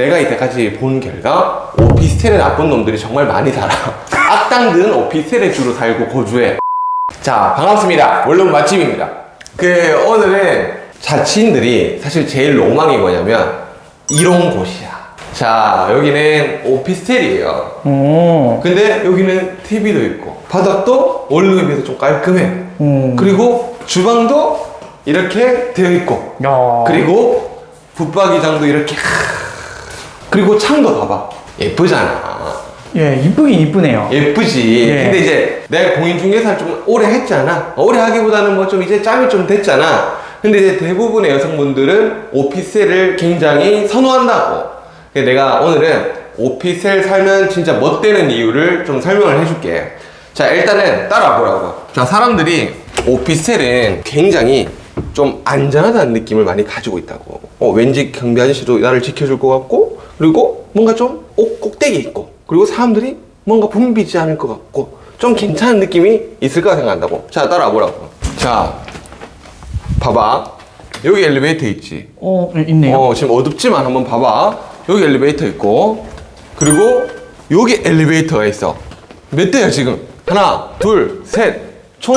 내가 이때까지 본 결과 오피스텔에 나쁜 놈들이 정말 많이 살아. 악당들은 오피스텔에 주로 살고 거주해. 자, 반갑습니다. 원룸 맛집입니다. 그, 오늘은 자취인들이 사실 제일 로망이 뭐냐면, 이런 곳이야. 자, 여기는 오피스텔이에요. 오. 근데 여기는 TV도 있고, 바닥도 원룸에 비해서 좀 깔끔해. 음. 그리고 주방도 이렇게 되어 있고, 야. 그리고 붙박이장도 이렇게, 하- 그리고 창도 봐봐. 예쁘잖아. 예, 이쁘긴 이쁘네요. 예쁘지. 예. 근데 이제 내가 공인중개사를 좀 오래 했잖아. 어, 오래 하기보다는 뭐 좀 이제 짬이 좀 됐잖아. 근데 이제 대부분의 여성분들은 오피스텔을 굉장히 선호한다고. 내가 오늘은 오피스텔 살면 진짜 멋되는 이유를 좀 설명을 해줄게. 자, 일단은 따라와 보라고. 자, 사람들이 오피스텔은 굉장히 좀 안전하다는 느낌을 많이 가지고 있다고. 어, 왠지 경비 아저씨도 나를 지켜줄 것 같고, 그리고 뭔가 좀 옥- 꼭대기 있고, 그리고 사람들이 뭔가 붐비지 않을 것 같고, 좀 괜찮은 느낌이 있을 거라 생각한다고. 자, 따라와 보라고. 자, 봐봐. 여기 엘리베이터 있지. 어, 예, 있네요. 어, 지금 어둡지만 한번 봐봐. 여기 엘리베이터 있고, 그리고 여기 엘리베이터가 있어. 몇 대야, 지금? 하나, 둘, 셋. 총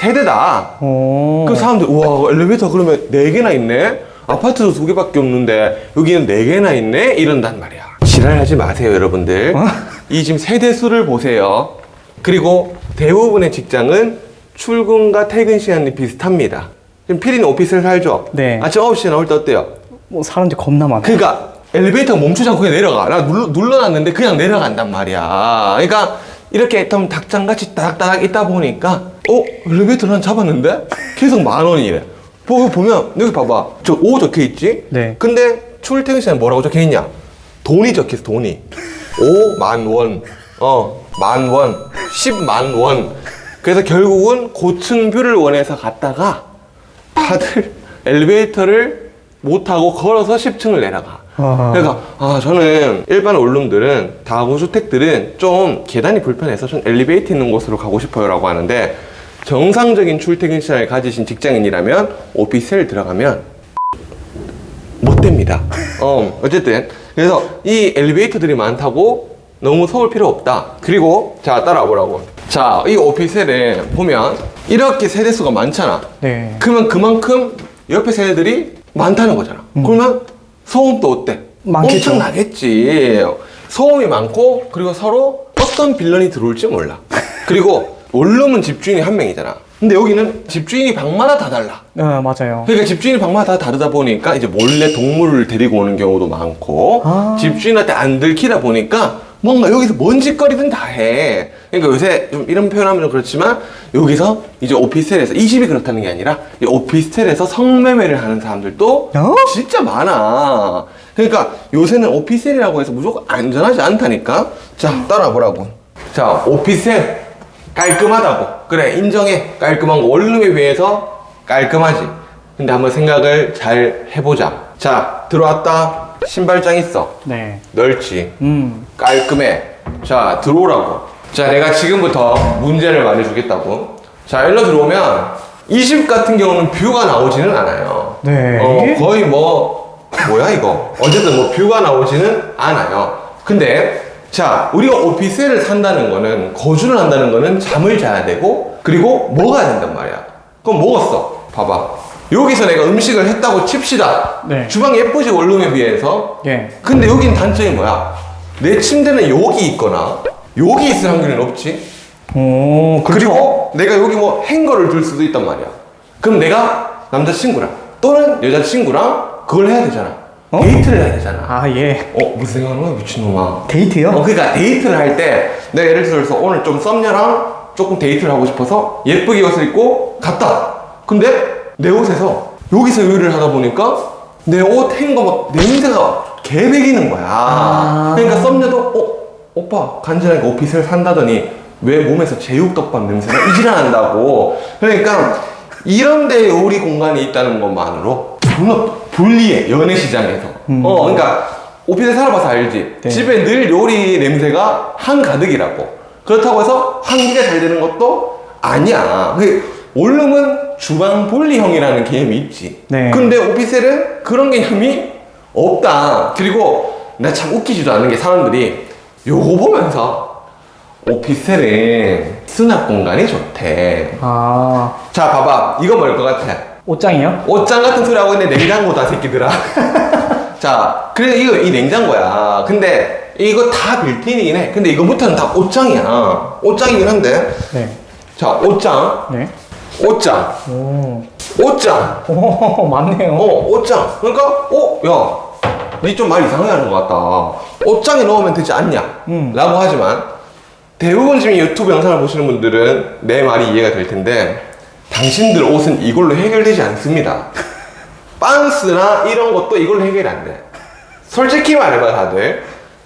세 대다. 오. 그 사람들, 우와, 엘리베이터 그러면 네 개나 있네? 아파트도 두 개밖에 없는데, 여기는 네 개나 있네? 이런단 말이야. 지랄하지 마세요, 여러분들. 어? 이 지금 세대 수를 보세요. 그리고 대부분의 직장은 출근과 퇴근 시간이 비슷합니다. 지금 피디는 오피스에 살죠? 네. 아침 9시에 나올 때 어때요? 뭐 사람들 겁나 많아. 그러니까 엘리베이터 멈추지 않고 그냥 내려가. 나 눌러, 눌러놨는데 그냥 내려간단 말이야. 그러니까 이렇게 좀 닭장같이 따닥따닥 있다 보니까 어? 엘리베이터 난 잡았는데? 계속 만 원이래. 보고 보면 여기 봐봐. 저5 적혀 있지? 네. 근데 출퇴근 시간 뭐라고 적혀 있냐? 돈이 적혀 있어, 돈이. 5만 원. 어, 만 원. 10만 원. 그래서 결국은 고층 뷰를 원해서 갔다가 다들 엘리베이터를 못 타고 걸어서 10층을 내려가. 아하. 그러니까 아 저는 일반 원룸들은 다가구 주택들은 좀 계단이 불편해서 전 엘리베이터 있는 곳으로 가고 싶어요라고 하는데 정상적인 출퇴근 시간을 가지신 직장인이라면 오피스텔 들어가면 못 됩니다. 어 어쨌든 그래서 이 엘리베이터들이 많다고 너무 서울 필요 없다. 그리고 자 따라와 보라고. 자 이 오피스텔에 보면 이렇게 세대수가 많잖아. 네. 그러면 그만큼 옆에 세대들이 많다는 거잖아. 그러면 소음도 어때? 많겠죠. 엄청 나겠지. 소음이 많고 그리고 서로 어떤 빌런이 들어올지 몰라. 그리고 원룸은 집주인이 한 명이잖아. 근데 여기는 집주인이 방마다 다 달라. 어, 맞아요. 그러니까 집주인이 방마다 다 다르다 보니까 이제 몰래 동물을 데리고 오는 경우도 많고 아. 집주인한테 안 들키다 보니까 뭔가 여기서 뭔 짓거리든 다 해. 그러니까 요새 좀 이런 표현하면 좀 그렇지만 여기서 이제 오피스텔에서 이 집이 그렇다는 게 아니라 이 오피스텔에서 성매매를 하는 사람들도 어? 진짜 많아. 그러니까 요새는 오피스텔이라고 해서 무조건 안전하지 않다니까. 자 따라 보라고. 자 오피스텔 깔끔하다고. 그래 인정해. 깔끔한 거 원룸에 비해서 깔끔하지. 근데 한번 생각을 잘 해보자. 자 들어왔다. 신발장 있어. 네. 넓지. 음. 깔끔해. 자, 들어오라고. 자, 내가 지금부터 문제를 말해주겠다고. 자, 일로 들어오면 이 집 같은 경우는 뷰가 나오지는 않아요. 네. 어? 거의 뭐, 뭐야, 이거. 어쨌든 뭐 뷰가 나오지는 않아요. 근데, 자, 우리가 오피스를 산다는 거는, 거주를 한다는 거는 잠을 자야 되고, 그리고 먹어야 된단 말이야. 그럼 먹었어. 봐봐. 여기서 내가 음식을 했다고 칩시다. 네. 주방 예쁘지, 원룸에 비해서. 예. 근데 여긴 단점이 뭐야? 내 침대는 여기 있거나 여기 있을 확률은 없지. 오, 그리고 내가 여기 뭐 행거를 둘 수도 있단 말이야. 그럼 내가 남자친구랑 또는 여자친구랑 그걸 해야 되잖아. 어? 데이트를 해야 되잖아. 아, 예. 어, 무슨 생각하는 거야, 미친놈아. 데이트요? 어, 그러니까 데이트를 할 때 내가 예를 들어서 오늘 좀 썸녀랑 조금 데이트를 하고 싶어서 예쁘게 옷을 입고 갔다. 근데 내 옷에서 여기서 요리를 하다 보니까 내옷 행거 막 냄새가 개배기는 거야. 아. 그러니까 썸녀도 어 오빠 간지나니까 오피스를 산다더니 왜 몸에서 제육덮밥 냄새가 이질한다고. 그러니까 이런 데 요리 공간이 있다는 것만으로 존나 불리해 연애 시장에서. 음. 어 그러니까 오피스에 살아봐서 알지. 네. 집에 늘 요리 냄새가 한가득이라고. 그렇다고 해서 환기가 잘 되는 것도 아니야. 그 원룸은 주방 분리형이라는 개념이 있지. 네. 근데 오피스텔은 그런 개념이 없다. 그리고 나 참 웃기지도 않은 게 사람들이 요거 보면서 오피스텔은 수납 공간이 좋대. 아, 자, 봐봐. 이거 뭘 것 같아? 옷장이요? 옷장 같은 소리 하고 있는데 냉장고다, 새끼들아. 자, 그래, 이거 이 냉장고야. 근데 이거 다 빌트인이긴 해. 근데 이거부터는 다 옷장이야. 옷장이긴 한데. 네. 자, 옷장, 네. 옷장, 오, 옷장. 오, 맞네요. 어, 옷장. 그러니까, 어, 야, 니 좀 말 이상하게 하는 것 같다. 옷장에 넣으면 되지 않냐? 음. 라고 하지만, 대부분 지금 유튜브 영상을 보시는 분들은 내 말이 이해가 될 텐데, 당신들 옷은 이걸로 해결되지 않습니다. 빤스나 이런 것도 이걸로 해결이 안 돼. 솔직히 말해봐, 다들.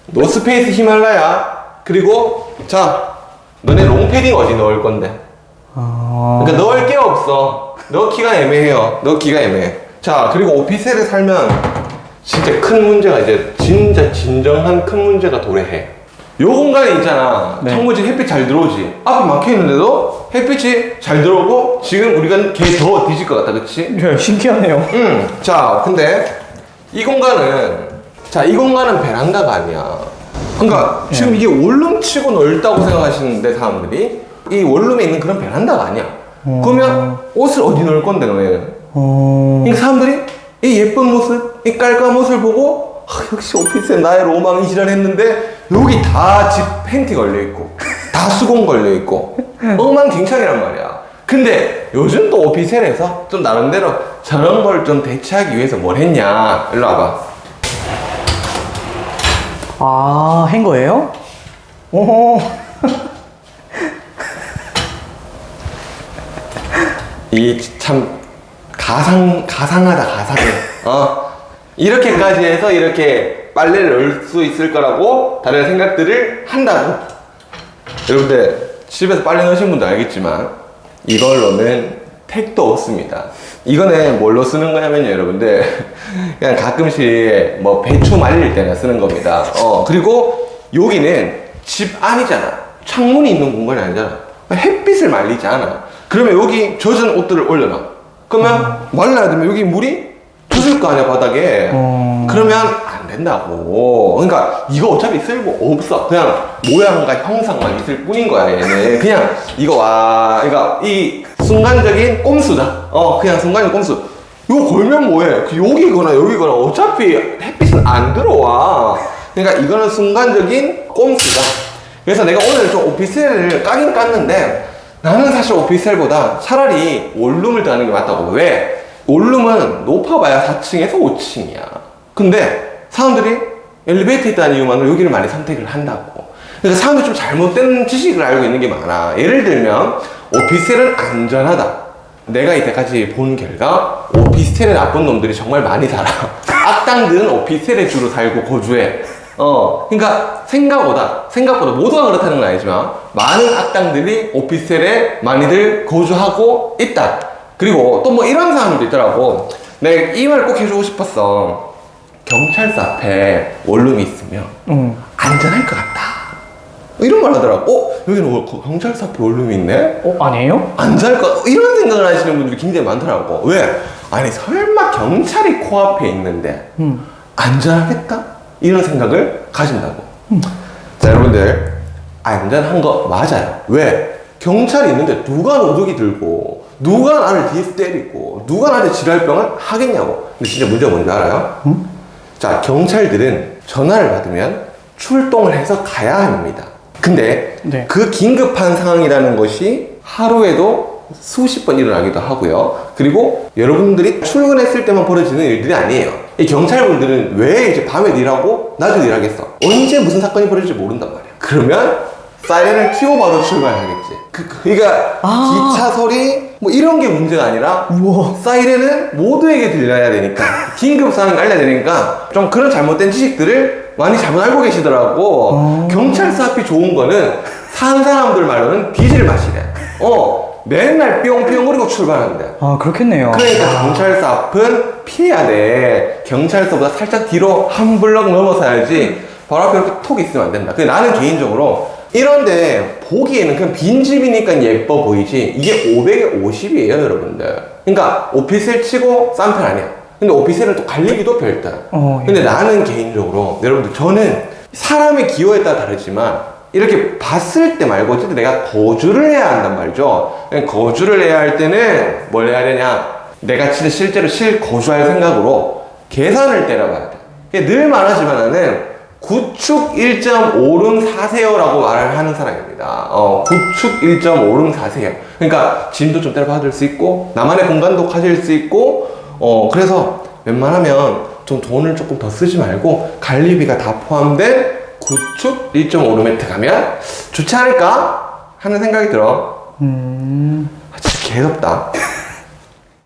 노스페이스 히말라야, 그리고, 자, 너네 롱패딩 어디 넣을 건데? 아, 그러니까 넣을 게 없어. 넣기가 애매해요. 넣기가 애매해. 자, 그리고 오피스텔에 살면 진짜 큰 문제가 이제 진짜 진정한 큰 문제가 도래해. 요 공간에 있잖아. 네. 창문지 햇빛 잘 들어오지. 앞에 막혀 있는데도 햇빛이 잘 들어오고 지금 우리가 걔 더 뒤질 것 같다, 그치? 네, 신기하네요. 음, 자, 근데 이 공간은 자, 이 공간은 베란다가 아니야. 그러니까 예. 지금 이게 원룸 치고 넓다고 생각하시는데 사람들이 이 원룸에 있는 그런 베란다가 아니야. 어. 그러면 옷을 어디 넣을 건데 너네? 어, 이 사람들이 이 예쁜 모습, 이 깔끔한 모습을 보고 아, 역시 오피스에 나의 로망이 지랄 했는데 여기 다 집 팬티 걸려 있고 다 수건 걸려 있고 엉망진창이란 말이야. 근데 요즘 또 오피스텔에서 좀 나름대로 저런 걸 좀 대체하기 위해서 뭘 했냐? 일로 와봐. 아, 한 거예요? 오, 이 참 가상 가상하다 가상해. 어 이렇게까지 해서 이렇게 빨래를 넣을 수 있을 거라고 다른 생각들을 한다고. 여러분들 집에서 빨래 넣으신 분도 알겠지만 이걸로는 택도 없습니다. 이거는 뭘로 쓰는 거냐면요, 여러분들 그냥 가끔씩 뭐 배추 말릴 때나 쓰는 겁니다. 어 그리고 여기는 집 안이잖아. 창문이 있는 공간이 아니잖아. 햇빛을 말리지 않아. 그러면 여기 젖은 옷들을 올려놔. 그러면 말라야 되면 여기 물이 젖을 거 아니야 바닥에. 어. 그러면 안 된다고. 그러니까 이거 어차피 쓸모 없어. 그냥 모양과 형상만 있을 뿐인 거야 얘는. 그냥 이거 와, 그러니까 이 순간적인 꼼수다. 어, 그냥 순간적인 꼼수. 이거 걸면 뭐해? 그 여기거나 여기거나 어차피 햇빛은 안 들어와. 그러니까 이거는 순간적인 꼼수다. 그래서 내가 오늘 좀 오피스텔을 까긴 깠는데 나는 사실 오피스텔보다 차라리 원룸을 더하는 게 맞다고. 왜? 원룸은 높아봐야 4층에서 5층이야. 근데 사람들이 엘리베이터 있다는 이유만으로 여기를 많이 선택을 한다고. 그러니까 사람들이 좀 잘못된 지식을 알고 있는 게 많아. 예를 들면 오피스텔은 안전하다. 내가 이때까지 본 결과 오피스텔에 나쁜 놈들이 정말 많이 살아. 악당들은 오피스텔에 주로 살고 거주해. 어, 그러니까 생각보다 생각보다 모두가 그렇다는 건 아니지만 많은 악당들이 오피스텔에 많이들 거주하고 있다. 그리고 또 뭐 이런 사람도 있더라고. 내가 이말꼭 해주고 싶었어. 경찰서 앞에 원룸이 있으면 음, 안전할 것 같다. 이런 말 하더라고. 어, 여기는 뭐 경찰서 앞에 원룸이 있네? 어, 아니에요? 안전할 것 이런 생각을 하시는 분들이 굉장히 많더라고. 왜? 아니 설마 경찰이 코앞에 있는데 음, 안전하겠다? 이런 생각을 가진다고. 자 여러분들 안전한 거 맞아요. 왜? 경찰이 있는데 누가 노조기 들고 누가 나를 뒤에서 때리고 누가 나한테 지랄병을 하겠냐고. 근데 진짜 문제가 뭔지 알아요? 자 경찰들은 전화를 받으면 출동을 해서 가야 합니다. 근데 네. 그 긴급한 상황이라는 것이 하루에도 수십 번 일어나기도 하고요. 그리고 여러분들이 출근했을 때만 벌어지는 일들이 아니에요. 이 경찰분들은 왜 이제 밤에 일하고 낮에 일하겠어? 언제 무슨 사건이 벌어질지 모른단 말이야. 그러면 사이렌을 켜고 바로 출발하겠지. 그, 그러니까 아. 기차 소리 뭐 이런 게 문제가 아니라 우와. 사이렌은 모두에게 들려야 되니까 긴급 상황을 알려야 되니까 좀 그런 잘못된 지식들을 많이 잘못 알고 계시더라고 어. 경찰서 앞이 좋은 거는 산 사람들 말로는 디젤 맛이래 어 맨날 뿅뿅거리고 출발한대 아, 그렇겠네요. 그러니까 경찰서 앞은 피해야 돼 경찰서보다 살짝 뒤로 한 블럭 넘어서야지 바로 앞에 이렇게 톡 있으면 안 된다 근데 나는 개인적으로 이런데 보기에는 그냥 빈집이니까 예뻐 보이지 이게 500에 50이에요 여러분들 그러니까 오피스텔 치고 싼 편 아니야 근데 오피스텔은 또 관리비도 별다. 어, 예. 근데 나는 개인적으로 여러분들 저는 사람의 기호에 따라 다르지만 이렇게 봤을 때 말고 어쨌든 내가 거주를 해야 한단 말이죠. 거주를 해야 할 때는 뭘 해야 되냐? 내가 진짜 실제로 실 거주할 생각으로 계산을 때려봐야 돼. 이게 늘 말하지만 나는 구축 1.5룸 사세요라고 말을 하는 사람입니다. 어, 구축 1.5룸 사세요. 그러니까 짐도 좀 때려박을 수 있고 나만의 공간도 가질 수 있고 어, 그래서 웬만하면 좀 돈을 조금 더 쓰지 말고 관리비가 다 포함된 구축 1.5룸에 가면 좋지 않을까 하는 생각이 들어. 음. 아, 진짜 개덥다.